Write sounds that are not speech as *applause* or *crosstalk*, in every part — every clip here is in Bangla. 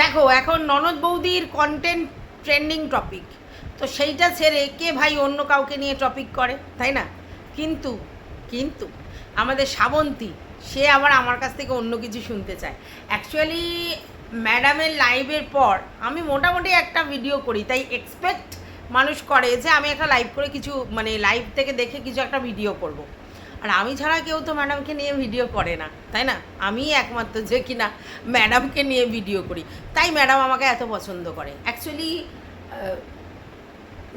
দেখো, এখন ননদ বৌদির কন্টেন্ট ট্রেন্ডিং টপিক তো সেইটা ছেড়ে কে ভাই অন্য কাউকে নিয়ে টপিক করে, তাই না? কিন্তু কিন্তু আমাদের শ্রাবন্তী সে আবার আমার কাছ থেকে অন্য কিছু শুনতে চায়। অ্যাকচুয়ালি ম্যাডামের লাইভের পর আমি মোটামুটি একটা ভিডিও করি, তাই এক্সপেক্ট মানুষ করে যে আমি একটা লাইভ করে কিছু মানে লাইভ থেকে দেখে কিছু একটা ভিডিও করব। আর আমি ছাড়া কেউ তো ম্যাডামকে নিয়ে ভিডিও করে না, তাই না? আমি একমাত্র যে কিনা ম্যাডামকে নিয়ে ভিডিও করি। তাই ম্যাডাম আমাকে এত পছন্দ করে। অ্যাকচুয়ালি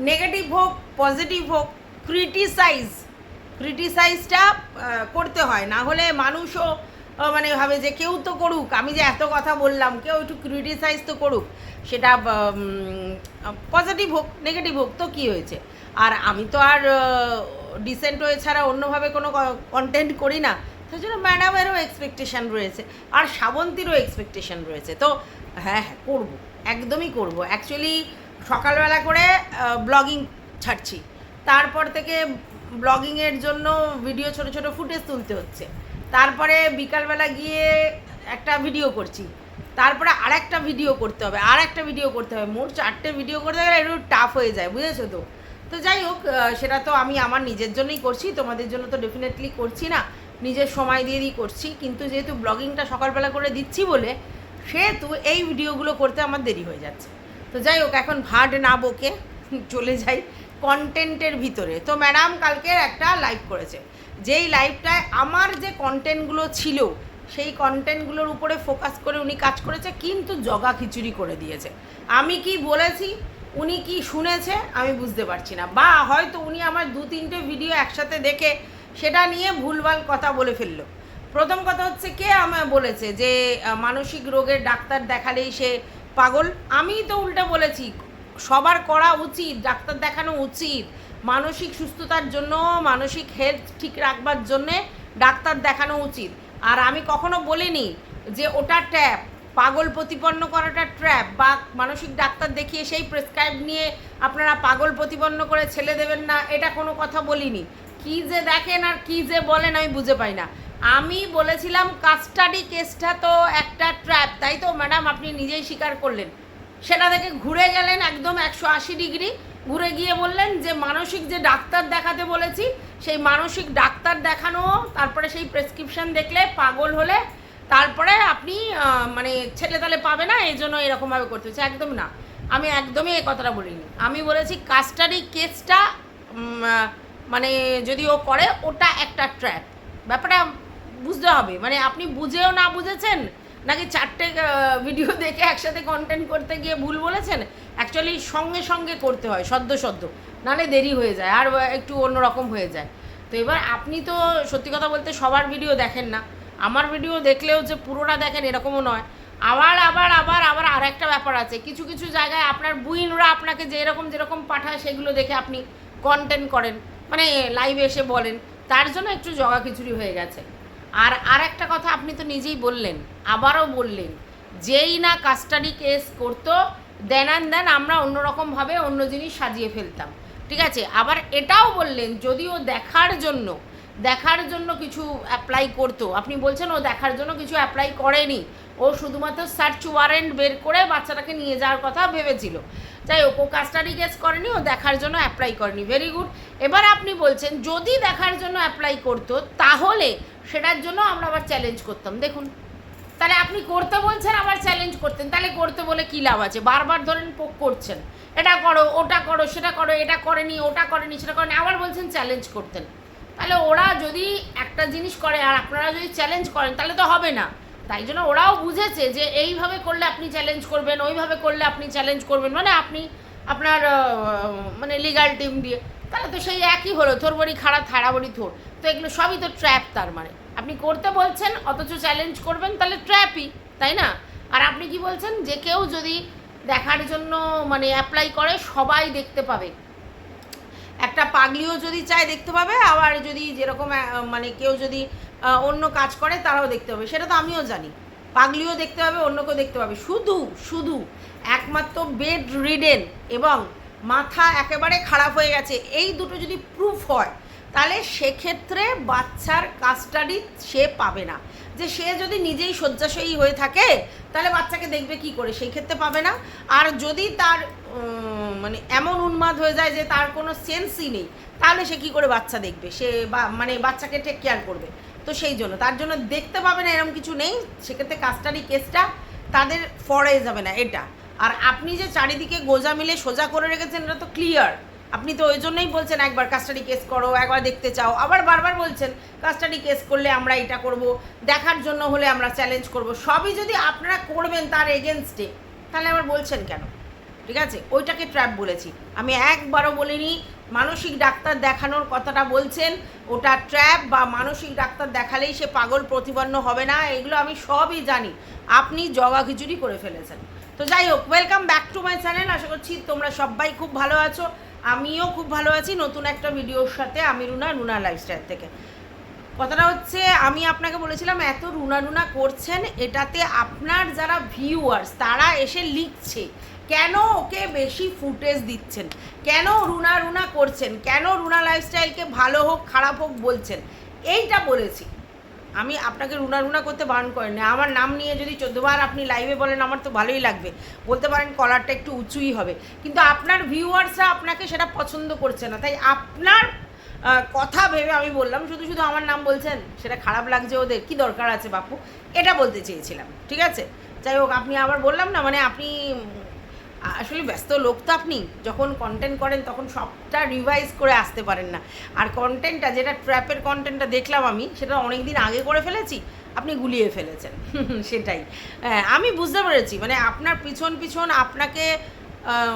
নেগেটিভ হোক পজিটিভ হোক ক্রিটিসাইজ ক্রিটিসাইজটা করতে হয়। না হলে মানুষও মানে ভাবে যে কেউ তো করুক। আমি যে এত কথা বললাম, কেউ একটু ক্রিটিসাইজ তো করুক। সেটা পজিটিভ হোক নেগেটিভ হোক, তো কী হয়েছে? আর আমি তো আর ডিসেন্ট হয়ে ছাড়া অন্যভাবে কোনো কন্টেন্ট করি না তাই জন্য ম্যাডামেরও এক্সপেকটেশান রয়েছে, আর শ্রাবন্তীরও এক্সপেকটেশান রয়েছে। তো হ্যাঁ হ্যাঁ করব, একদমই করব। অ্যাকচুয়ালি সকালবেলা করে ব্লগিং ছাড়ছি। তারপর থেকে ব্লগিংয়ের জন্য ভিডিও ছোট ছোট ফুটেজ তুলতে হচ্ছে। তারপরে বিকালবেলা গিয়ে একটা ভিডিও করছি। তারপরে আর একটা ভিডিও করতে হবে আর একটা ভিডিও করতে হবে। মোট চারটে ভিডিও করতে গেলে একটু টাফ হয়ে যায়, বুঝেছ তো? তো যাই হোক সেটা তো আমি আমার নিজের জন্যই করছি, তোমাদের জন্য তো ডেফিনেটলি করছি না। নিজের সময় দিয়ে দিয়ে করছি, কিন্তু যেহেতু ব্লগিংটা সকালবেলা করে দিচ্ছি বলে, সেহেতু এই ভিডিওগুলো করতে আমার দেরি হয়ে যাচ্ছে। তো যাই হোক, এখন ভাট না বকে চলে যাই কন্টেন্টের ভিতরে। তো ম্যাডাম কালকে একটা লাইভ করেছে। যেই লাইভটায় আমার যে কন্টেন্টগুলো ছিল, সেই কন্টেন্টগুলোর উপরে ফোকাস করে উনি কাজ করেছে, কিন্তু জগা খিচুড়ি করে দিয়েছে। আমি কি বলেছি? উনি কি শুনেছে, আমি বুঝতে পারছি না। বা হয়তো উনি আমার দু তিনটে ভিডিও একসাথে দেখে সেটা নিয়ে ভুলভাল কথা বলে ফেলল। প্রথম কথা হচ্ছে, কে আমায় বলেছে যে মানসিক রোগের ডাক্তার দেখালেই সে পাগল? আমি তো উল্টে বলেছি, সবার করা উচিত, ডাক্তার দেখানো উচিত। মানসিক সুস্থতার জন্য, মানসিক হেলথ ঠিক রাখবার জন্যে ডাক্তার দেখানো উচিত। আর আমি কখনো বলিনি যে ওটা ট্র্যাপ পাগল প্রতিপন্ন করাটা ট্র্যাপ বা মানসিক ডাক্তার দেখিয়ে সেই প্রেসক্রাইব নিয়ে আপনারা পাগল প্রতিপন্ন করে ছেলে দেবেন না, এটা কোনো কথা বলিনি। কি যে দেখেন আর কি যে বলেন আমি বুঝে পাই না। আমি বলেছিলাম কাস্টাডি কেসটা তো একটা ট্র্যাপ তাই তো ম্যাডাম আপনি নিজেই স্বীকার করলেন। সেটা থেকে ঘুরে গেলেন একদম একশো আশি ডিগ্রি, ঘুরে গিয়ে বললেন যে মানসিক যে ডাক্তার দেখাতে বলেছি, সেই মানসিক ডাক্তার দেখানো, তারপরে সেই প্রেসক্রিপশন দেখলে পাগল হলে, তারপরে আপনি ছেলে তাহলে পাবে না, এই জন্য এরকমভাবে করতে হচ্ছে। একদম না। আমি একদমই এই কথাটা বলিনি। আমি বলেছি কাস্টাডি কেসটা মানে যদি ও করে, ওটা একটা ট্র্যাপ। ব্যাপারটা বুঝতে হবে। মানে আপনি বুঝেও না বুঝেছেন, নাকি চারটে ভিডিও দেখে একসাথে কন্টেন্ট করতে গিয়ে ভুল বলেছেন? অ্যাকচুয়ালি সঙ্গে সঙ্গে করতে হয়, সদ্য সদ্য। নাহলে দেরি হয়ে যায়, আর একটু অন্যরকম হয়ে যায়। তো এবার আপনি তো সত্যি কথা বলতে সবার ভিডিও দেখেন না। আমার ভিডিও দেখলেও যে পুরোটা দেখেন এরকমও নয়। আবার আবার আবার আবার আর একটা ব্যাপার আছে। কিছু কিছু জায়গায় আপনার বুইনরা আপনাকে যেরকম যেরকম পাঠায় সেগুলো দেখে আপনি কন্টেন্ট করেন। মানে লাইভে এসে বলেন। তার জন্য একটু জগা খিচুড়ি হয়ে গেছে। আর আর একটা কথা আপনি তো নিজেই বললেন, আবারও বললেন, যেই না কাস্টাডি কেস করতো দেন অ্যান্ড দেন আমরা অন্যরকমভাবে অন্য জিনিস সাজিয়ে ফেলতাম। ঠিক আছে? আবার এটাও বললেন, যদিও দেখার জন্য দেখার জন্য কিছু অ্যাপ্লাই করতো। আপনি বলছেন, ও দেখার জন্য কিছু অ্যাপ্লাই করেনি। ও শুধুমাত্র সার্চ ওয়ারেন্ট বের করে বাচ্চাটাকে নিয়ে যাওয়ার কথা ভেবেছিল। যাই ও কাস্টাডি কেস করেনি, ও দেখার জন্য অ্যাপ্লাই করেনি। ভেরি গুড এবার আপনি বলছেন, যদি দেখার জন্য অ্যাপ্লাই করতো, তাহলে সেটার জন্য আমরা আবার চ্যালেঞ্জ করতাম। দেখুন, তাহলে আপনি করতে বলছেন, আবার চ্যালেঞ্জ করতেন। তাহলে করতে বলে কী লাভ আছে? বারবার ধরেন পোক করছেন। এটা করো, ওটা করো, সেটা করো, এটা করেনি, ওটা করেনি, সেটা করেনি, আবার বলছেন চ্যালেঞ্জ করতেন। তাহলে ওরা যদি একটা জিনিস করে, আর আপনারা যদি চ্যালেঞ্জ করেন, তাহলে তো হবে না। তাই জন্য ওরাও বুঝেছে যে এইভাবে করলে আপনি চ্যালেঞ্জ করবেন, ওইভাবে করলে আপনি চ্যালেঞ্জ করবেন মানে আপনি আপনার মানে লিগাল টিম দিয়ে। তাহলে তো সেই একই হলো, থোর বড়ি খাড়া, থাড়া বড়ি থোর। তো এগুলো সবই তো ট্র্যাপ তার মানে। আপনি করতে বলছেন, অথচ চ্যালেঞ্জ করবেন, তাহলে ট্র্যাপই তাই না? আর আপনি কি বলছেন? যে কেউ যদি দেখার জন্য মানে অ্যাপ্লাই করে, সবাই দেখতে পাবে। একটা পাগলিও যদি চায় দেখতে পাবে, আবার যদি যেরকম মানে কেউ যদি অন্য কাজ করে, তারাও দেখতে পাবে। সেটা তো আমিও জানি। পাগলিও দেখতে পাবে অন্য কেউ দেখতে পাবে। শুধু শুধু একমাত্র বেড রিডেন এবং মাথা একেবারে খারাপ হয়ে গেছে, এই দুটো যদি প্রুফ হয়, তাহলে সেক্ষেত্রে বাচ্চার কাস্টাডি সে পাবে না। যে সে যদি নিজেই শয্যাশয়ী হয়ে থাকে, তাহলে বাচ্চাকে দেখবে কি করে? সেই ক্ষেত্রে পাবে না। আর যদি তার মানে এমন উন্মাদ হয়ে যায় যে তার কোনো সেন্সই নেই, তাহলে সে কি করে বাচ্চা দেখবে? সে বা মানে বাচ্চাকে টেক কেয়ার করবে। তো সেই জন্য। তার জন্য দেখতে পাবে না এরকম কিছু নেই, সেক্ষেত্রে কাস্টাডি কেসটা তাদের ফরে যাবে না, এটা। আর আপনি যে চারিদিকে গোজা মিলে সোজা করে রেখেছেন, এটা তো ক্লিয়ার আপনি তো ওই জন্যই বলছেন একবার কাস্টাডি কেস করো, একবার দেখতে চাও, আবার বারবার বলছেন কাস্টাডি কেস করলে আমরা এটা করব, দেখার জন্য হলে আমরা চ্যালেঞ্জ করব। সবই যদি আপনারা করবেন তার এগেনস্টে তাহলে আবার বলছেন কেন? ঠিক আছে? ওইটাকে ট্র্যাপ বলেছি। আমি একবারও বলিনি মানসিক ডাক্তার দেখানোর কথাটা বলছেন, ওটা ট্র্যাপ বা মানসিক ডাক্তার দেখালেই সে পাগল, প্রতিপন্ন হবে না, এগুলো আমি সবই জানি। আপনি জগা খিচুড়ি করে ফেলেছেন। তো যাই হোক welcome back to my channel আশা করছি তোমরা সবাই খুব ভালো আছো, আমিও খুব ভালো আছি নতুন একটা ভিডিওর সাথে আমি রুনা রুনা লাইফস্টাইল থেকে। কথাটা হচ্ছে, আমি আপনাকে বলেছিলাম, এত রুনা রুনা করছেন, এটাতে আপনার যারা ভিউয়ার্স তারা এসে লিখছে। কেন ওকে বেশি ফুটেজ দিচ্ছেন? কেন রুনা রুনা করছেন? কেন রুনা লাইফস্টাইলকে ভালো হোক, খারাপ হোক বলছেন? এইটা বলেছি। আমি আপনাকে রুনা রুনা করতে বারণ করেন না। আমার নাম নিয়ে যদি চোদ্দবার আপনি লাইভে বলেন, আমার তো ভালোই লাগবে। বলতে পারেন কলারটা একটু উঁচুই হবে। কিন্তু আপনার ভিউয়ার্সরা আপনাকে সেটা পছন্দ করছে না। তাই আপনার কথা ভেবে আমি বললাম, শুধু শুধু আমার নাম বলছেন, সেটা খারাপ লাগছে ওদের। কি দরকার আছে বাপু? এটা বলতে চেয়েছিলাম। ঠিক আছে? যাই হোক, আপনি আবার বললাম না মানে আপনি আসলে ব্যস্ত লোক তো আপনি। যখন কন্টেন্ট করেন তখন সবটা রিভাইজ করে আসতে পারেন না। আর কন্টেন্টটা যেটা ট্র্যাপের কন্টেন্টটা দেখলাম আমি সেটা অনেক দিন আগে করে ফেলেছি আপনি গুলিয়ে ফেলেছেন। *laughs* সেটাই। হ্যাঁ, আমি বুঝতে পেরেছি। মানে আপনার পিছন পিছন আপনাকে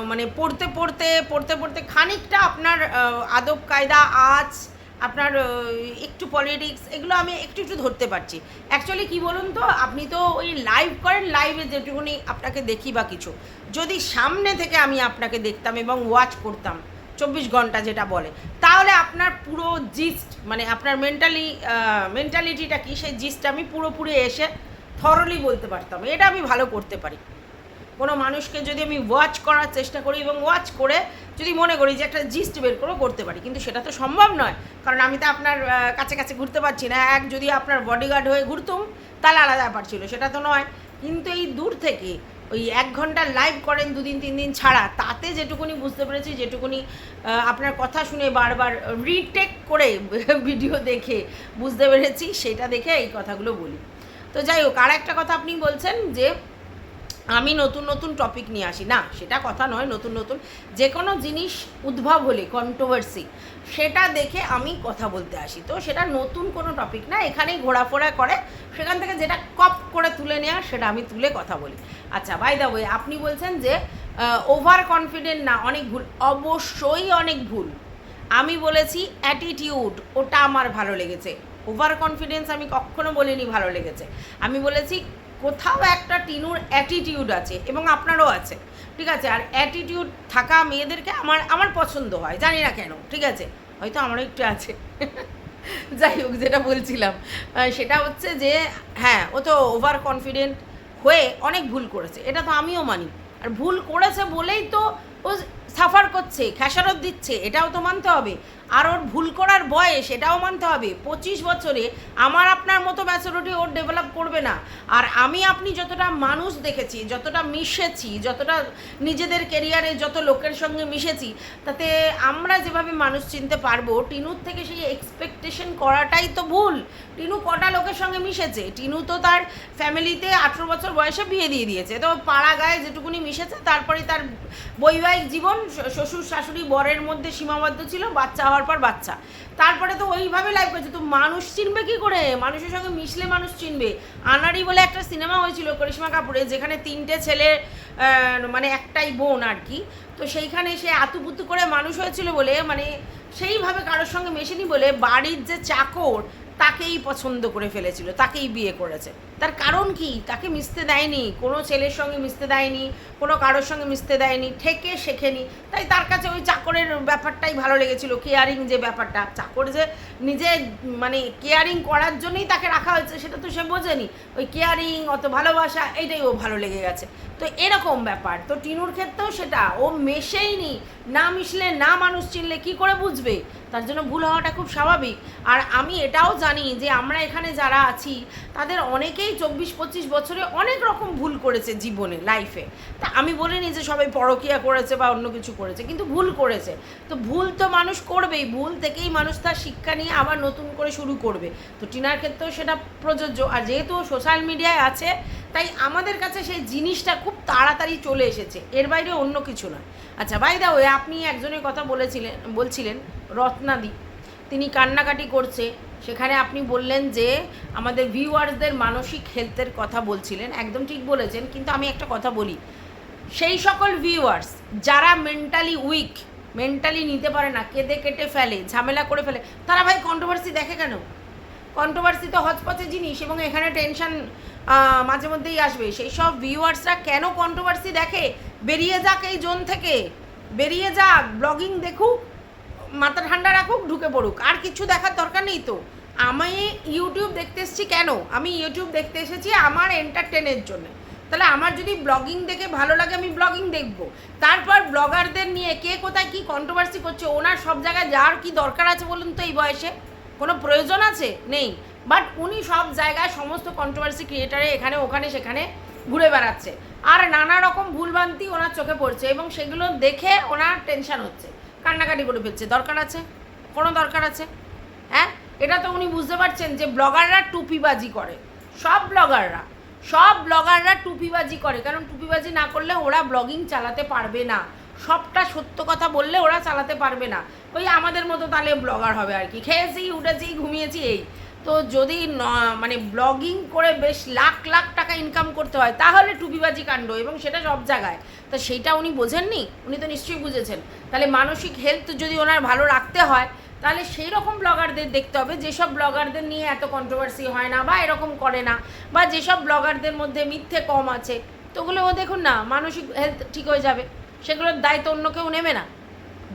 মানে পড়তে পড়তে পড়তে পড়তে খানিকটা আপনার আদব কায়দা আজ আপনার একটু পলিটিক্স এগুলো আমি একটু একটু ধরতে পারছি। অ্যাকচুয়ালি কি বলুন তো, আপনি তো ওই লাইভ করেন লাইভে যেটুকুনি আপনাকে দেখি বা কিছু, যদি সামনে থেকে আমি আপনাকে দেখতাম এবং ওয়াচ করতাম, চব্বিশ ঘণ্টা যেটা বলে, তাহলে আপনার পুরো জিস্ট মানে আপনার মেন্টালি মেন্টালিটিটা কি, সেই জিস্টটা আমি পুরোপুরি এসে থরলি বলতে পারতাম। এটা আমি ভালো করতে পারি। কোনো মানুষকে যদি আমি ওয়াচ করার চেষ্টা করি এবং ওয়াচ করে যদি মনে করি যে একটা জিস্ট বের করেও করতে পারি, কিন্তু সেটা তো সম্ভব নয়। কারণ আমি তো আপনার কাছে কাছে ঘুরতে পারছি না। এক যদি আপনার বডিগার্ড হয়ে ঘুরতুম, তাহলে আলাদা ব্যাপার ছিল, সেটা তো নয়। কিন্তু এই দূর থেকে ওই এক ঘণ্টা লাইভ করেন দুদিন, তিন দিন ছাড়া, তাতে যেটুকুনি বুঝতে পেরেছি, যেটুকুনি আপনার কথা শুনে বারবার রিটেক করে *laughs* ভিডিও দেখে বুঝতে পেরেছি, সেটা দেখে এই কথাগুলো বলি। তো যাই হোক আর একটা কথা আপনি বলছেন যে আমি নতুন নতুন টপিক নিয়ে আসি। না, সেটা কথা নয়, নতুন নতুন। যে কোনো জিনিস উদ্ভব হলে কন্ট্রোভার্সি সেটা দেখে আমি কথা বলতে আসি। তো সেটা নতুন কোনো টপিক না, এখানেই ঘোরাফোরা করে, সেখান থেকে যেটা কপ করে তুলে নেওয়া সেটা আমি তুলে কথা বলি। আচ্ছা বাই দা ওয়ে আপনি বলছেন যে ওভার কনফিডেন্ট না, অনেক ভুল। অবশ্যই অনেক ভুল। আমি বলেছি অ্যাটিটিউড ওটা আমার ভালো লেগেছে। ওভার কনফিডেন্স আমি কখনো বলিনি ভালো লেগেছে। আমি বলেছি, কোথাও একটা টিনুর অ্যাটিটিউড আছে এবং আপনারও আছে, ঠিক আছে? আর অ্যাটিটিউড থাকা মেয়েদেরকে আমার আমার পছন্দ হয়, জানি না কেন, ঠিক আছে? হয়তো আমারও একটু আছে। *laughs* যাই হোক, যেটা বলছিলাম সেটা হচ্ছে যে হ্যাঁ ও তো ওভার কনফিডেন্ট হয়ে অনেক ভুল করেছে, এটা তো আমিও মানি। আর ভুল করেছে বলেই তো ও সাফার করছে, খেসারত দিচ্ছে, এটাও তো মানতে হবে। আর ওর ভুল করার বয়স, এটাও মানতে হবে। পঁচিশ বছরে আমার আপনার মতো ম্যাচুরিটি ওর ডেভেলপ করবে না। আর আমি আপনি যতটা মানুষ দেখেছি, যতটা মিশেছি, যতটা নিজেদের কেরিয়ারে যত লোকের সঙ্গে মিশেছি, তাতে আমরা যেভাবে মানুষ চিনতে পারব, টিনুর থেকে সেই এক্সপেকটেশন করাটাই তো ভুল। টিনু কটা লোকের সঙ্গে মিশেছে? টিনু তো তার ফ্যামিলিতে আঠেরো বছর বয়সে বিয়ে দিয়ে দিয়েছে। তো পাড়া গায়ে যেটুকুনি মিশেছে, তারপরে তার বৈবাহিক জীবন শ্বশুর শাশুড়ি বরের মধ্যে সীমাবদ্ধ ছিল, বাচ্চা হওয়ার পর বাচ্চা। তারপরে তো ওইভাবে লাইভ করছে। তো মানুষ চিনবে কি করে? মানুষের সঙ্গে মিশলে মানুষ চিনবে। আনারি বলে একটা সিনেমা হয়েছিল করিশ্মা কাপুরে যেখানে তিনটে ছেলে মানে একটাই বোন আর কি। তো সেইখানে সে আতুপুতু করে মানুষ হয়েছিল বলে মানে সেইভাবে কারোর সঙ্গে মেশেনি বলে বাড়ির যে চাকর তাকেই পছন্দ করে ফেলেছিল, তাকেই বিয়ে করেছে। তার কারণ কি? তাকে মিশতে দেয়নি, কোনো ছেলের সঙ্গে মিশতে দেয়নি, কোনো কারোর সঙ্গে মিশতে দেয়নি, ঠেকে শেখেনি। তাই তার কাছে ওই চাকরের ব্যাপারটাই ভালো লেগেছিল কেয়ারিং যে ব্যাপারটা। চাকর যে নিজে মানে কেয়ারিং করার জন্যই তাকে রাখা হয়েছে, সেটা তো সে বোঝেনি। ওই কেয়ারিং অত ভালোবাসা, এইটাই ও ভালো লেগে গেছে। তো এরকম ব্যাপার। তো টিনুর ক্ষেত্রেও সেটা, ও মেশেইনি, না মিশলে, না মানুষ চিনলে কি করে বুঝবে? তার জন্য ভুল হওয়াটা খুব স্বাভাবিক। আর আমি এটাও জানি যে আমরা এখানে যারা আছি, তাদের অনেকেই চব্বিশ, পঁচিশ বছরে অনেক রকম ভুল করেছে জীবনে লাইফে তা আমি বলিনি যে সবাই পরকিয়া করেছে বা অন্য কিছু করেছে, কিন্তু ভুল করেছে। তো ভুল তো মানুষ করবেই, ভুল থেকেই মানুষ তার শিক্ষা নিয়ে আবার নতুন করে শুরু করবে। তো টিনার ক্ষেত্রেও সেটা প্রযোজ্য। আর যেহেতু সোশ্যাল মিডিয়ায় আছে তাই আমাদের কাছে সেই জিনিসটা খুব তাড়াতাড়ি চলে এসেছে। এর বাইরে অন্য কিছু নয়। আচ্ছা বাই দা ওয়ে আপনি একজনের কথা বলেছিলেন বলছিলেন, রত্নাদি। তিনি কান্নাকাটি করছে। সেখানে আপনি বললেন যে, আমাদের ভিউয়ার্সদের মানসিক হেলথের কথা বলছিলেন। একদম ঠিক বলেছেন, কিন্তু আমি একটা কথা বলি। সেই সকল ভিউয়ার্স যারা মেন্টালি উইক মেন্টালি নিতে পারে না, কেঁদে কেটে ফেলে, ঝামেলা করে ফেলে, তারা ভাই কন্ট্রোভার্সি দেখে কেন? কন্ট্রোভার্সি তো হচপচে জিনিস এবং এখানে টেনশন মাঝে মধ্যেই আসবে। সেই সব ভিউয়ার্সরা কেন কন্ট্রোভার্সি দেখে? বেরিয়ে যাক এই জোন থেকে। বেরিয়ে যাক ব্লগিং দেখুক মাথা ঠান্ডা রাখুক, ঢুকে পড়ুক। আর কিছু দেখার দরকার নেই তো। আমি ইউটিউব দেখতে এসেছি কেন? আমি ইউটিউব দেখতে এসেছি আমার এন্টারটেনের জন্য। তাহলে আমার যদি ব্লগিং দেখে ভালো লাগে, আমি ব্লগিং দেখব। তারপর ব্লগারদের নিয়ে কে কোথায় কি কন্ট্রোভার্সি করছে, ওনার সব জায়গায় যার কি দরকার আছে বলুন তো এই বয়সে? কোনো প্রয়োজন আছে? নেই। বাট উনি সব জায়গায় সমস্ত কন্ট্রোভার্সি ক্রিয়েটারে এখানে, ওখানে, সেখানে ঘুরে বেড়াচ্ছে। আর নানা রকম ভুলভ্রান্তি ওনার চোখে পড়ছে এবং সেগুলো দেখে ওনার টেনশান হচ্ছে। কান্নাকাটি করে ফেলছে। দরকার আছে? কোনো দরকার আছে? হ্যাঁ? এটা তো উনি বুঝতে পারছেন যে ব্লগাররা টুপিবাজি করে। সব ব্লগাররা। সব ব্লগাররা টুপিবাজি করে। কারণ টুপিবাজি না করলে ওরা ব্লগিং চালাতে পারবে না। সবটা সত্য কথা বললে ওরা চালাতে পারবে না। ওই আমাদের মতো তাহলে ব্লগার হবে আর কি। খেয়েছি, উঠেছি, ঘুমিয়েছি, এই। তো যদি মানে ব্লগিং করে বেশ লাখ লাখ টাকা ইনকাম করতে হয়, তাহলে টুপিবাজি কাণ্ড, এবং সেটা সব জায়গায়। তো সেইটা উনি বোঝেননি? উনি তো নিশ্চয়ই বুঝেছেন। তাহলে মানসিক হেলথ যদি ওনার ভালো রাখতে হয়, তাহলে সেই রকম ব্লগারদের দেখতে হবে, যেসব ব্লগারদের নিয়ে এত কন্ট্রোভার্সি হয় না, বা এরকম করে না, বা যেসব ব্লগারদের মধ্যে মিথ্যে কম আছে, তো ওগুলোও দেখুন না, মানসিক হেলথ ঠিক হয়ে যাবে। সেগুলোর দায়িত্ব অন্য কেউ নেবে না।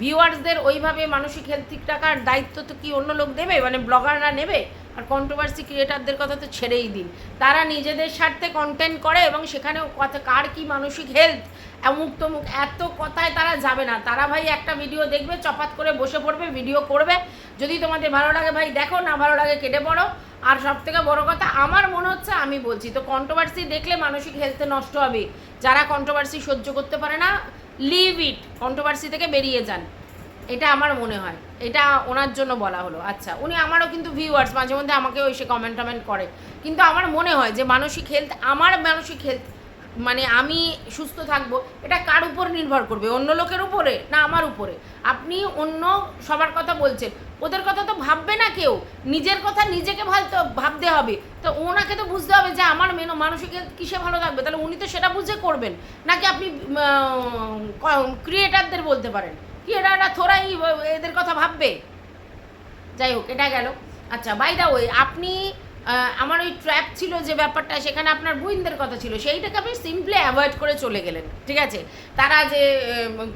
ভিউয়ার্সদের ওইভাবে মানসিক হেলথ ঠিক রাখার দায়িত্ব তো কি অন্য লোক দেবে? মানে ব্লগাররা নেবে? আর কন্ট্রোভার্সি ক্রিয়েটারদের কথা তো ছেড়েই দিন। তারা নিজেদের স্বার্থে কন্টেন্ট করে এবং সেখানেও কথা কার কি মানসিক হেলথ অমুক তমুক, এত কথায় তারা যাবে না। তারা ভাই একটা ভিডিও দেখবে, চপাত করে বসে পড়বে ভিডিও করবে। যদি তোমাদের ভালো লাগে ভাই, দেখো, না ভালো লাগে, কেটে পড়ো। আর সব থেকে বড় কথা, আমার মনে হচ্ছে আমি বলছি, তো কন্ট্রোভার্সি দেখলে মানসিক হেলথে নষ্ট হবে। যারা কন্ট্রোভার্সি সহ্য করতে পারে না লিভ ইট কন্ট্রোভার্সি থেকে বেরিয়ে যান। এটা আমার মনে হয়। এটা ওনার জন্য বলা হলো। আচ্ছা উনি আমারও কিন্তু ভিউয়ার্স মাঝে মধ্যে আমাকেও এসে কমেন্ট টমেন্ট করে। কিন্তু আমার মনে হয় যে মানসিক হেলথ আমার মানসিক হেলথ মানে আমি সুস্থ থাকব, এটা কার উপর নির্ভর করবে? অন্য লোকের উপরে না আমার উপরে? আপনি অন্য সবার কথা বলছেন, ওদের কথা তো ভাববে না কেউ। নিজের কথা নিজেকে ভাবতে ভাবতে হবে। তো ওনাকে তো বুঝতে হবে যে আমার মেন মানসিক কিসে ভালো থাকবে? তাহলে উনি তো সেটা বুঝে করবেন। নাকি আপনি ক্রিয়েটারদের বলতে পারেন? ক্রিয়েটাররা থোড়াই এদের কথা ভাববে? যাই হোক, এটা গেল। আচ্ছা বাই দা ওয়ে আপনি আমার ওই ট্র্যাপ ছিল যে ব্যাপারটা, সেখানে আপনার বুইনদের কথা ছিল, সেইটাকে আপনি সিম্পলি অ্যাভয়েড করে চলে গেলেন, ঠিক আছে? তারা যে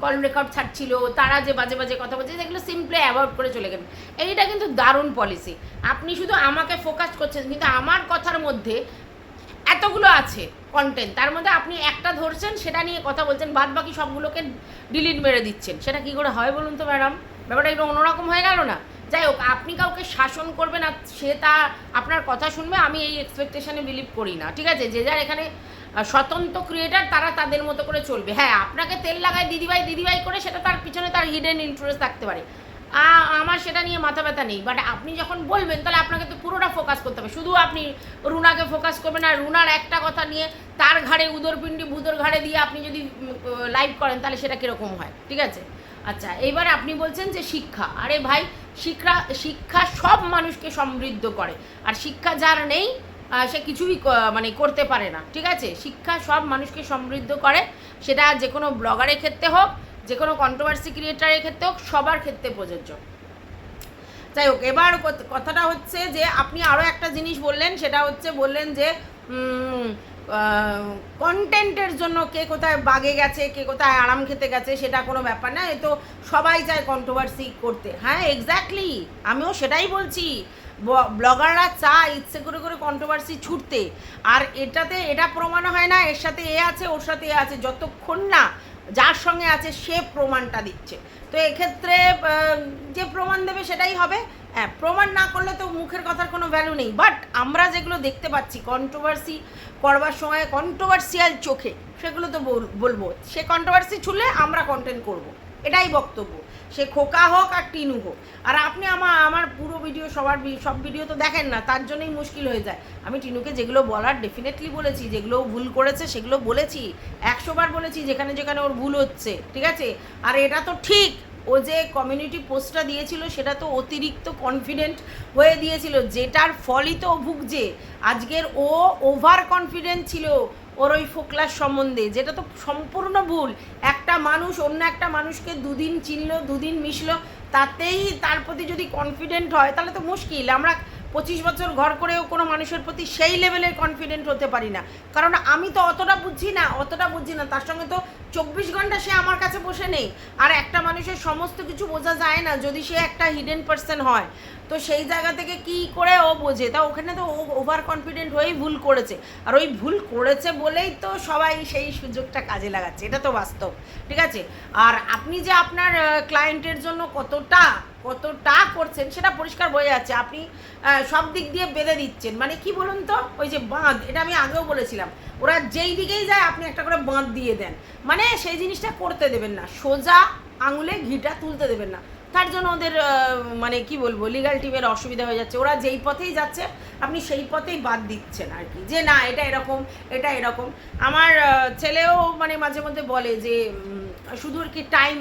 কল রেকর্ড ছাড়ছিল, তারা যে বাজে বাজে কথা বলছে, সেগুলো সিম্পলি অ্যাভয়েড করে চলে গেলেন। এইটা কিন্তু দারুণ পলিসি আপনি শুধু আমাকে ফোকাস করছেন, কিন্তু আমার কথার মধ্যে এতগুলো আছে কন্টেন্ট তার মধ্যে আপনি একটা ধরছেন, সেটা নিয়ে কথা বলছেন, বাদ বাকি সবগুলোকে ডিলিট মেরে দিচ্ছেন। সেটা কি করে হয় বলুন তো ম্যাডাম ব্যাপারটা একটু অন্যরকম হয়ে গেল না? যাই হোক, আপনি কাউকে শাসন করবেন আর সে তা আপনার কথা শুনবে, আমি এই এক্সপেকটেশনে বিলিভ করি না, ঠিক আছে? যে যার এখানে স্বতন্ত্র ক্রিয়েটার তারা তাদের মতো করে চলবে। হ্যাঁ আপনাকে তেল লাগায় দিদিভাই দিদিভাই করে সেটা তার পিছনে তার হিডেন ইন্টারেস্ট থাকতে পারে। আমার সেটা নিয়ে মাথা ব্যথা নেই। বাট আপনি যখন বলবেন, তাহলে আপনাকে তো পুরোটা ফোকাস করতে হবে। শুধু আপনি রুনাকে ফোকাস করবেন আর রুনার একটা কথা নিয়ে তার ঘাড়ে উদরপিণ্ডি ভুদর ঘাড়ে দিয়ে আপনি যদি লাইভ করেন, তাহলে সেটা কীরকম হয়? ঠিক আছে? আচ্ছা এইবার আপনি বলছেন যে শিক্ষা। আরে ভাই, শিক্ষা শিক্ষা সব মানুষকে সমৃদ্ধ করে। আর শিক্ষা যার নেই সে কিছুই মানে করতে পারে না। ঠিক আছে? শিক্ষা সব মানুষকে সমৃদ্ধ করে। সেটা যে কোনো ব্লগারের ক্ষেত্রে হোক যে কোনো কন্ট্রোভার্সি ক্রিয়েটারের ক্ষেত্রে হোক, সবার ক্ষেত্রে প্রযোজ্য। যাই হোক, এবার কথাটা হচ্ছে যে, আপনি আরও একটা জিনিস বললেন, সেটা হচ্ছে বললেন যে কন্টেন্টের জন্য কে কোথায় বাগে গেছে, কে কোথায় আরাম খেতে গেছে, সেটা কোনো ব্যাপার না, এ তো সবাই চায় কন্ট্রোভার্সি করতে। হ্যাঁ এক্স্যাক্টলি আমিও সেটাই বলছি। ব্লগাররা চায় ইচ্ছে করে করে কন্ট্রোভার্সি ছুটতে। আর এটাতে, এটা প্রমাণ হয় না, এর সাথে এ আছে, ওর সাথে এ আছে, যতক্ষণ না যার সঙ্গে আছে সে প্রমাণটা দিচ্ছে। তো এক্ষেত্রে যে প্রমাণ দেবে সেটাই হবে। হ্যাঁ প্রমাণ না করলে তো মুখের কথার কোনো ভ্যালু নেই। বাট আমরা যেগুলো দেখতে পাচ্ছি কন্ট্রোভার্সি করবার সময় কন্ট্রোভার্সিয়াল চোখে, সেগুলো তো বল- বলব। সে কন্ট্রোভার্সি ছুলে আমরা কন্টেন্ট করব। এটাই বক্তব্য। সে খোকা হোক আর টিনু হোক। আর আপনি আমার আমার পুরো ভিডিও সবার সব ভিডিও তো দেখেন না, তার জন্যই মুশকিল হয়ে যায়। আমি টিনুকে যেগুলো বলার ডেফিনেটলি বলেছি, যেগুলো ভুল করেছে সেগুলো বলেছি, একশোবার বলেছি, যেখানে যেখানে ওর ভুল হচ্ছে, ঠিক আছে? আর এটা তো ঠিক, ও যে কমিউনিটি পোস্টটা দিয়েছিল সেটা তো অতিরিক্ত কনফিডেন্ট হয়ে দিয়েছিল, যেটার ফলই তো ভুগছে। আজকের ও ওভার কনফিডেন্ট ছিল ওর ওই ফোকলার সম্বন্ধে, যেটা তো সম্পূর্ণ ভুল। একটা মানুষ অন্য একটা মানুষকে দুদিন চিনলো, দুদিন মিশলো, তাতেই তার প্রতি যদি কনফিডেন্ট হয়, তাহলে তো মুশকিল। আমরা পঁচিশ বছর ঘর করেও কোনো মানুষের প্রতি সেই লেভেলের কনফিডেন্ট হতে পারি না। কারণ আমি তো অতটা বুঝি না, অতটা বুঝি না। তার সঙ্গে তো চব্বিশ ঘণ্টা সে আমার কাছে বসে নেই। আর একটা মানুষের সমস্ত কিছু বোঝা যায় না যদি সে একটা হিডেন পার্সন হয়। তো সেই জায়গা থেকে কি করে ও বোঝে? তা ওখানে তো ও ওভার কনফিডেন্ট হয়েই ভুল করেছে। আর ওই ভুল করেছে বলেই তো সবাই সেই সুযোগটা কাজে লাগাচ্ছে। এটা তো বাস্তব, ঠিক আছে? আর আপনি যে আপনার ক্লায়েন্টের জন্য কতটা কতটা করছেন সেটা পরিষ্কার বোঝা যাচ্ছে। আপনি সব দিক দিয়ে বেঁধে দিচ্ছেন। মানে কি বলুন তো? ওই যে বাঁধ, এটা আমি আগেও বলেছিলাম। ওরা যেই দিকেই যায়, আপনি একটা করে বাঁধ দিয়ে দেন। মানে সেই জিনিসটা করতে দেবেন না। সোজা আঙুলে ঘিটা তুলতে দেবেন না। তার জন্য ওদের মানে কি বলব লিগাল টিমের অসুবিধা হয়ে যাচ্ছে। ওরা যেই পথেই যাচ্ছে, আপনি সেই পথেই বাদ দিচ্ছেন আর কি। যে না, এটা এরকম এটা এরকম। আমার ছেলেও মানে মাঝে মধ্যে বলে যে শুধু আর কি টাইম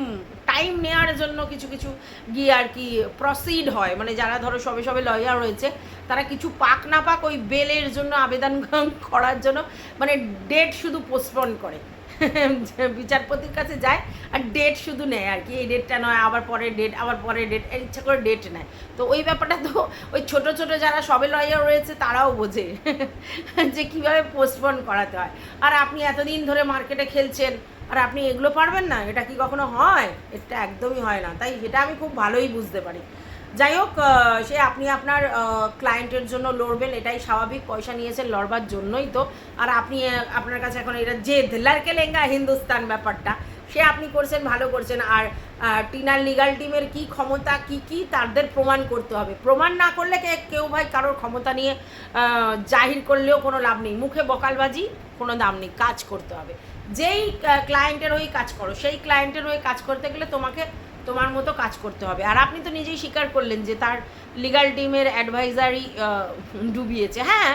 টাইম নেওয়ার জন্য কিছু কিছু গিয়ে আর কি প্রসিড হয়। মানে যারা ধরো সবে সবে লয়ার রয়েছে, তারা কিছু পাক না পাক ওই বেলের জন্য আবেদন *laughs* করার জন্য মানে ডেট শুধু পোস্টপন করে। *laughs* বিচারপতির কাছে যায় আর ডেট শুধু নেয় আর কি। এই ডেটটা নয়, আবার পরে ডেট আবার পরে ডেট ইচ্ছা করে ডেট নেয়। তো ওই ব্যাপারটা তো ওই ছোট ছোট যারা সবে লয়ার রয়েছে, তারাও বোঝে *laughs* যে কীভাবে পোস্টপন করাতে হয়। আর আপনি এতদিন ধরে মার্কেটে খেলছেন আর আপনি এগুলো পারবেন না, এটা কি কখনো হয়? এটা একদমই হয় না, তাই এটা আমি খুব ভালোই বুঝতে পারি। যাই হোক সে আপনি আপনার ক্লায়েন্টের জন্য লড়বেন, এটাই স্বাভাবিক, পয়সা নিয়েছেন লড়বার জন্যই তো। আর আপনি আপনার কাছে এখন এটা জেদ লারকে লেঙ্গা হিন্দুস্তান ব্যাপারটা। সে আপনি করছেন, ভালো করছেন, আর টিনার লিগাল টিমের কি ক্ষমতা, কি কি, তাদের প্রমাণ করতে হবে। প্রমাণ না করলে কেউ ভাই কারোর ক্ষমতা নিয়ে জাহির করলেও কোনো লাভ নেই। মুখে বকালবাজি, কোনো দাম নেই, কাজ করতে হবে। যেই ক্লায়েন্টের হয়ে কাজ করো, সেই ক্লায়েন্টের হয়ে কাজ করতে গেলে তোমাকে তোমার মতো কাজ করতে হবে। আর আপনি তো নিজেই স্বীকার করলেন যে তার লিগাল টিমের অ্যাডভাইজারি ডুবিয়েছে। হ্যাঁ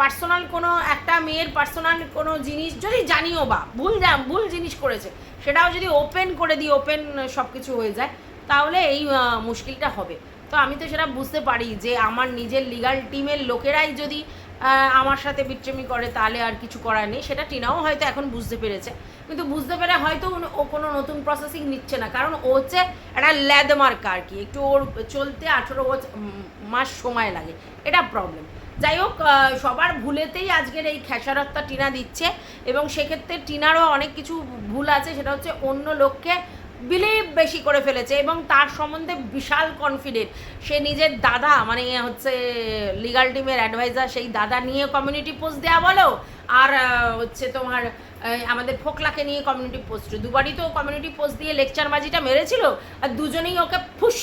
পার্সোনাল কোনো একটা মেয়ের পার্সোনাল কোনো জিনিস যদি জানিও বা, ভুল ভুল জিনিস করেছে, সেটাও যদি ওপেন করে দিই ওপেন সব কিছু হয়ে যায়, তাহলে এই মুশকিলটা হবে। তো আমি তো সেটা বুঝতে পারি যে আমার নিজের লিগাল টিমের লোকেরাই যদি আমার সাথে বিট্রেমি করে, তাহলে আর কিছু করার নেই। সেটা টিনাও হয়তো এখন বুঝতে পেরেছে। কিন্তু বুঝতে পেরে হয়তো ও কোনো নতুন প্রসেসিং নিচ্ছে না। কারণ ও হচ্ছে একটা ল্যাদমার্ক আর কি। একটু ওর চলতে আঠেরো মাস সময় লাগে। এটা প্রবলেম যাই হোক সবার ভুলেতেই আজকের এই খেসারতটা টিনা দিচ্ছে। এবং সেক্ষেত্রে টিনারও অনেক কিছু ভুল আছে। সেটা হচ্ছে অন্য লোককে বিলিভ বেশি করে ফেলেছে এবং তার সম্বন্ধে বিশাল কনফিডেন্ট সে নিজের দাদা মানে হচ্ছে লিগাল টিমের অ্যাডভাইজার সেই দাদা নিয়ে কমিউনিটি পোস্ট দেওয়া বলো, আর হচ্ছে তোমার আমাদের ফোকলাকে নিয়ে কমিউনিটি পোস্ট দুবারই তো কমিউনিটি পোস্ট দিয়ে লেকচার বাজিটা মেরেছিল, আর দুজনেই ওকে ফুস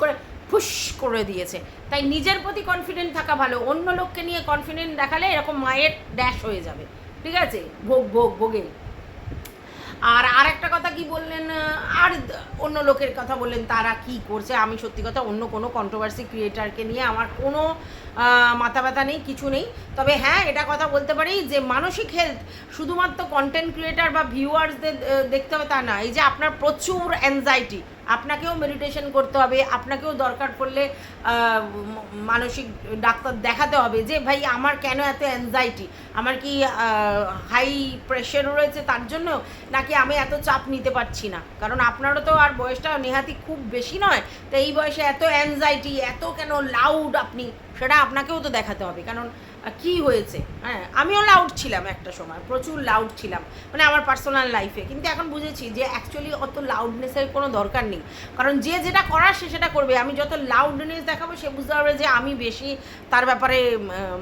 করে ফুস করে দিয়েছে। তাই নিজের প্রতি কনফিডেন্ট থাকা ভালো। অন্য লোককে নিয়ে কনফিডেন্ট দেখালে এরকম মায়ের ড্যাশ হয়ে যাবে। ঠিক আছে? ভোগ ভোগ, ভোগে। আর আর একটা কথা কি বললেন আর অন্য লোকের কথা বললেন, তারা কি করছে? আমি সত্যি কথা অন্য কোনো কন্ট্রোভার্সি ক্রিয়েটারকে নিয়ে আমার কোনো মাথা ব্যথা নেই, কিছু নেই। তবে হ্যাঁ এটা কথা বলতে পারি যে মানসিক হেলথ শুধুমাত্র কন্টেন্ট ক্রিয়েটার বা ভিউয়ার্সদের দেখতে হবে তা না। এই যে আপনার প্রচুর অ্যাংজাইটি আপনাকেও মেডিটেশন করতে হবে, আপনাকেও দরকার পড়লে মানসিক ডাক্তার দেখাতে হবে যে, ভাই, আমার কেন এত অ্যাংজাইটি আমার কি হাই প্রেশার রয়েছে তার জন্য নাকি আমি এত চাপ নিতে পারছি না? কারণ আপনারও তো আর বয়সটা নেহাতি খুব বেশি নয়। তো এই বয়সে এত অ্যাংজাইটি এত কেন লাউড আপনি সেটা আপনাকেও তো দেখাতে হবে, কারণ কি হয়েছে? হ্যাঁ আমিও লাউড ছিলাম একটা সময়, প্রচুর লাউড ছিলাম মানে আমার পার্সোনাল লাইফে কিন্তু এখন বুঝেছি যে অ্যাকচুয়ালি অত লাউডনেসের কোনো দরকার নেই। কারণ যে যেটা করার সে সেটা করবে। আমি যত লাউডনেস দেখাবো, সে বুঝতে পারবে যে আমি বেশি তার ব্যাপারে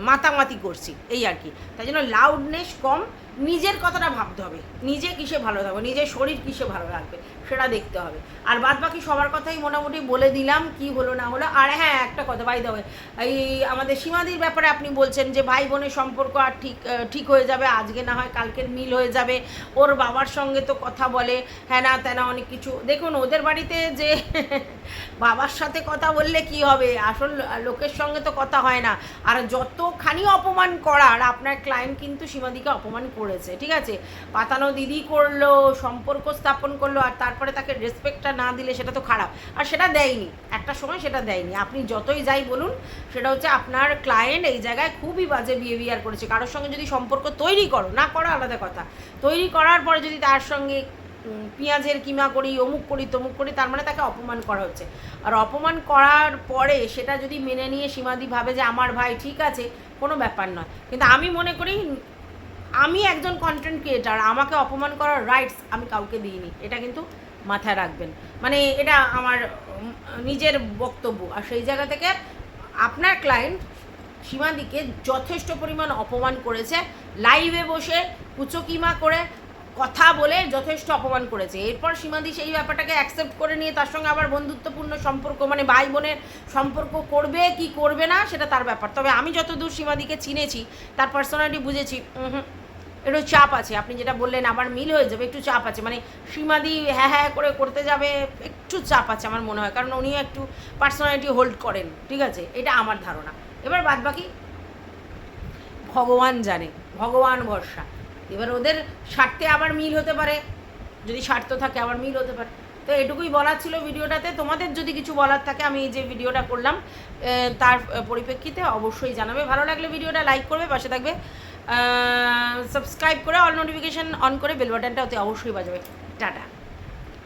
মাতামাতি করছি, এই আর কি। তাই জন্য লাউডনেস কম নিজের কথাটা ভাবতে হবে। নিজে কিসে ভালো থাকবে? নিজের শরীর কিসে ভালো রাখবে সেটা দেখতে হবে। আর বাদ বাকি সবার কথাই মোটামুটি বলে দিলাম, কি হলো না হলো। আর হ্যাঁ একটা কথা বাই দেবে এই আমাদের সীমাদির ব্যাপারে আপনি বলছেন যে ভাই বোনের সম্পর্ক আর ঠিক ঠিক হয়ে যাবে, আজকে না হয় কালকের মিল হয়ে যাবে। ওর বাবার সঙ্গে তো কথা বলে হ্যাঁ না তেনা অনেক কিছু। দেখুন, ওদের বাড়িতে যে *laughs* বাবার সাথে কথা বললে কি হবে? আসল লোকের সঙ্গে তো কথা হয় না। আর যতখানি অপমান করার, আপনার ক্লায়েন্ট কিন্তু সীমাদিকে অপমান করেছে, ঠিক আছে? পাতানো দিদি করল, সম্পর্ক স্থাপন করল, আর তারপরে তাকে রেসপেক্টটা না দিলে সেটা তো খারাপ। আর সেটা দেয়নি। একটা সময় সেটা দেয়নি। আপনি যতই যাই বলুন, সেটা হচ্ছে আপনার ক্লায়েন্ট এই জায়গায় খুবই বাজে বিহেভিয়ার করেছে। কারোর সঙ্গে যদি সম্পর্ক তৈরি করো, না করা আলাদা কথা। তৈরি করার পরে যদি তার সঙ্গে পেঁয়াজের কিমা করি, অমুক করি, তমুক করি, তার মানে তাকে অপমান করা হচ্ছে। আর অপমান করার পরে সেটা যদি মেনে নিয়ে সীমাদি ভাবে যে আমার ভাই ঠিক আছে, কোনো ব্যাপার নয়। কিন্তু আমি মনে করি, আমি একজন কন্টেন্ট ক্রিয়েটার আমাকে অপমান করার রাইটস আমি কাউকে দিইনি। এটা কিন্তু মাথায় রাখবেন। মানে এটা আমার নিজের বক্তব্য। আর সেই জায়গা থেকে আপনার ক্লায়েন্ট সীমাদিকে যথেষ্ট পরিমাণ অপমান করেছে। লাইভে বসে কুচকিমা করে কথা বলে যথেষ্ট অপমান করেছে। এরপর সীমাদি সেই ব্যাপারটাকে অ্যাকসেপ্ট করে নিয়ে তার সঙ্গে আবার বন্ধুত্বপূর্ণ সম্পর্ক মানে ভাই বোনের সম্পর্ক করবে কি করবে না সেটা তার ব্যাপার। তবে আমি যতদূর সীমাদিকে চিনেছি তার পার্সোনালিটি বুঝেছি উহুম, একটু চাপ আছে। আপনি যেটা বললেন আবার মিল হয়ে যাবে একটু চাপ আছে। মানে সীমাদি হ্যাঁ হ্যাঁ করে করতে যাবে একটু চাপ আছে আমার মনে হয়। কারণ উনিও একটু পার্সোনালিটি হোল্ড করেন ঠিক আছে? এটা আমার ধারণা। এবার বাদ বাকি ভগবান জানে ভগবান ভরসা। এবার ওদের স্বার্থে আবার মিল হতে পারে। যদি স্বার্থ থাকে আবার মিল হতে পারে। তো এটুকুই বলার ছিল ভিডিওটাতে। তোমাদের যদি কিছু বলার থাকে, আমি এই যে ভিডিওটা করলাম তার পরিপ্রেক্ষিতে অবশ্যই জানাবে। ভালো লাগলে ভিডিওটা লাইক করবে, পাশে থাকবে। সাবস্ক্রাইব করে, অল নোটিফিকেশান অন করে বেল বাটনটা অতি অবশ্যই বাজাবে। টাটা।